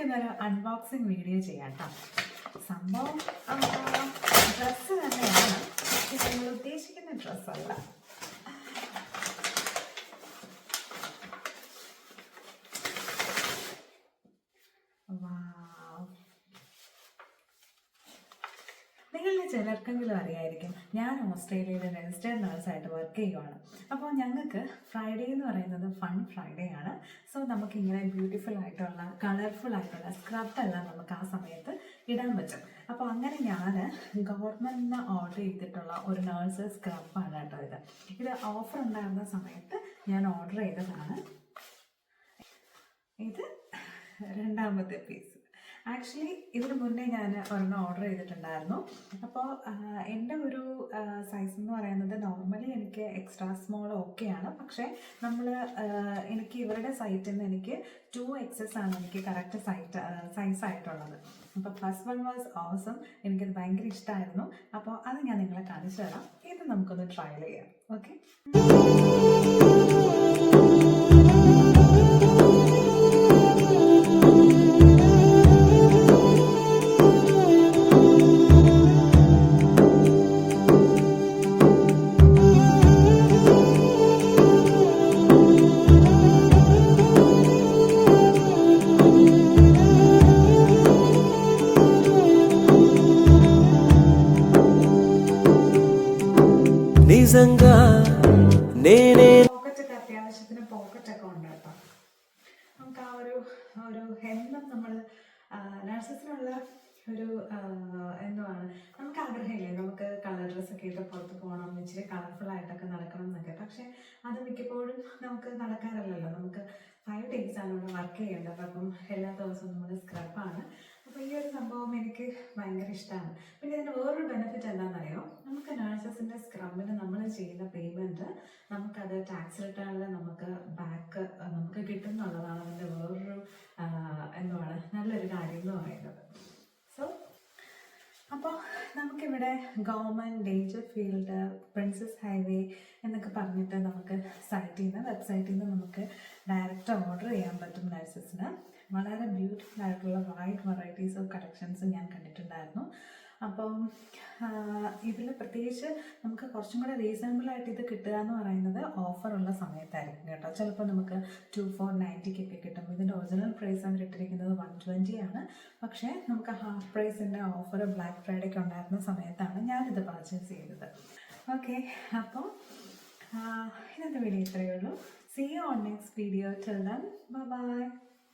നമുക്കിന്നൊരു unboxing video ചെയ്യാം കേട്ടോ സംഭവം ഡ്രസ്സ് തന്നെയാണ്. പക്ഷെ നമ്മൾ ഉദ്ദേശിക്കുന്ന ഡ്രസ്സല്ല Wow. ചിലർക്കെങ്കിലും അറിയായിരിക്കും. ഞാൻ ഓസ്ട്രേലിയയിലെ രജിസ്റ്റേഡ് നഴ്സായിട്ട് വർക്ക് ചെയ്യുവാണ്. അപ്പോൾ ഞങ്ങൾക്ക് ഫ്രൈഡേ എന്ന് പറയുന്നത് ഫൺ ഫ്രൈഡേ ആണ്. സോ നമുക്ക് ഇങ്ങനെ ബ്യൂട്ടിഫുൾ ആയിട്ടുള്ള കളർഫുൾ ആയിട്ടുള്ള സ്ക്രബെല്ലാം നമുക്ക് ആ സമയത്ത് ഇടാൻ പറ്റും. അപ്പോൾ അങ്ങനെ ഞാൻ ഗവൺമെന്റിന് ഓർഡർ ചെയ്തിട്ടുള്ള ഒരു നേഴ്സ് സ്ക്രബാണ് കേട്ടോ ഇത്. ഇത് ഓഫർ ഉണ്ടായിരുന്ന സമയത്ത് ഞാൻ ഓർഡർ ചെയ്തതാണ്. ഇത് രണ്ടാമത്തെ പീസ് ആക്ച്വലി ഇതിന് മുന്നേ ഞാൻ ഒരെണ്ണം ഓർഡർ ചെയ്തിട്ടുണ്ടായിരുന്നു. അപ്പോൾ എന്റെ ഒരു സൈസ് എന്ന് പറയുന്നത് നോർമലി എനിക്ക് എക്സ്ട്രാ സ്മോൾ ഓക്കെയാണ് പക്ഷേ നമ്മൾ എനിക്ക് ഇവരുടെ സൈറ്റിൽ നിന്ന് എനിക്ക് ടു എക്സസ് ആണ് എനിക്ക് കറക്റ്റ് സൈറ്റ് സൈസ് ആയിട്ടുള്ളത്. അപ്പോൾ ഫസ്റ്റ് വൺ വാസ് ഓസം എനിക്കത് ഭയങ്കര ഇഷ്ടമായിരുന്നു അപ്പോൾ അത് ഞാൻ നിങ്ങളെ കാണിച്ചു തരാം. ഇത് നമുക്കൊന്ന് ട്രയൽ ചെയ്യാം. ഓക്കെ నిజంగా నేనే പോക്കറ്റ് ഒക്കെ അത്യാവശ്യത്തിന് പോക്കറ്റ് ഒക്കെ ഉണ്ട് കേട്ടോ നമുക്ക് ആ ഒരു ആ ഒരു ഹെന്നും നമ്മൾ നഴ്സസിനുള്ള ഒരു ആ, എന്തുവാണ് നമുക്ക് ആഗ്രഹമില്ലേ നമുക്ക് കളർ ഡ്രസ്സൊക്കെ ഇട്ട് പുറത്ത് പോകണം ഇച്ചിരി കളർഫുൾ ആയിട്ടൊക്കെ നടക്കണം എന്നൊക്കെ പക്ഷെ അത് മിക്കപ്പോഴും നമുക്ക് നടക്കാറില്ലല്ലോ നമുക്ക് ഫൈവ് ഡേയ്സ് ആണ് ഇവിടെ വർക്ക് ചെയ്യേണ്ടത് അപ്പം എല്ലാ ദിവസവും നമ്മൾ സ്ക്രബാണ് അപ്പോൾ ഈ ഒരു സംഭവം എനിക്ക് ഭയങ്കര ഇഷ്ടമാണ് പിന്നെ ഇതിന് വേറൊരു ബെനിഫിറ്റ് എന്താണെന്നറിയോ? നമുക്ക് നേഴ്സസിന്റെ സ്ക്രബിന് നമ്മൾ ചെയ്യുന്ന പേയ്മെന്റ് നമുക്കത് ടാക്സ് റിട്ടേണിൽ നമുക്ക് ബാക്ക് നമുക്ക് കിട്ടും എന്നുള്ളതാണ് അതിന്റെ വേറൊരു എന്താണ് നല്ലൊരു കാര്യം എന്ന് പറയുന്നത്. സോ അപ്പോൾ നമുക്കിവിടെ government danger field princes highway എന്നൊക്കെ പറഞ്ഞിട്ട് നമുക്ക് സൈറ്റിൽ നിന്ന് വെബ്സൈറ്റിൽ നിന്ന് നമുക്ക് ഡയറക്റ്റ് ഓർഡർ ചെയ്യാൻ പറ്റും നഴ്സസിന് വളരെ ബ്യൂട്ടിഫുൾ ആയിട്ടുള്ള വൈഡ് വെറൈറ്റീസ് ഓഫ് കളക്ഷൻസ് ഞാൻ കണ്ടിട്ടുണ്ടായിരുന്നു. അപ്പം ഇതിൽ പ്രത്യേകിച്ച് നമുക്ക് കുറച്ചും കൂടെ റീസണബിൾ ആയിട്ട് ഇത് കിട്ടുക എന്ന് പറയുന്നത് ഓഫറുള്ള സമയത്തായിരിക്കും കേട്ടോ. ചിലപ്പോൾ നമുക്ക് ടു ഫോർ നയന്റിക്കൊക്കെ കിട്ടും. ഇതിന്റെ ഒറിജിനൽ പ്രൈസ് ആണ് ഇട്ടിരിക്കുന്നത് വൺ ട്വന്റി ആണ്. പക്ഷേ നമുക്ക് ഹാഫ് പ്രൈസിന്റെ ഓഫർ ബ്ലാക്ക് ഫ്രൈഡേക്ക് ഉണ്ടായിരുന്ന സമയത്താണ് ഞാനിത് പർച്ചേസ് ചെയ്തത്. ഓക്കെ അപ്പോൾ ഇന്നത്തെ വീഡിയോ ഇത്രയേ ഉള്ളൂ. See you on next video till then bye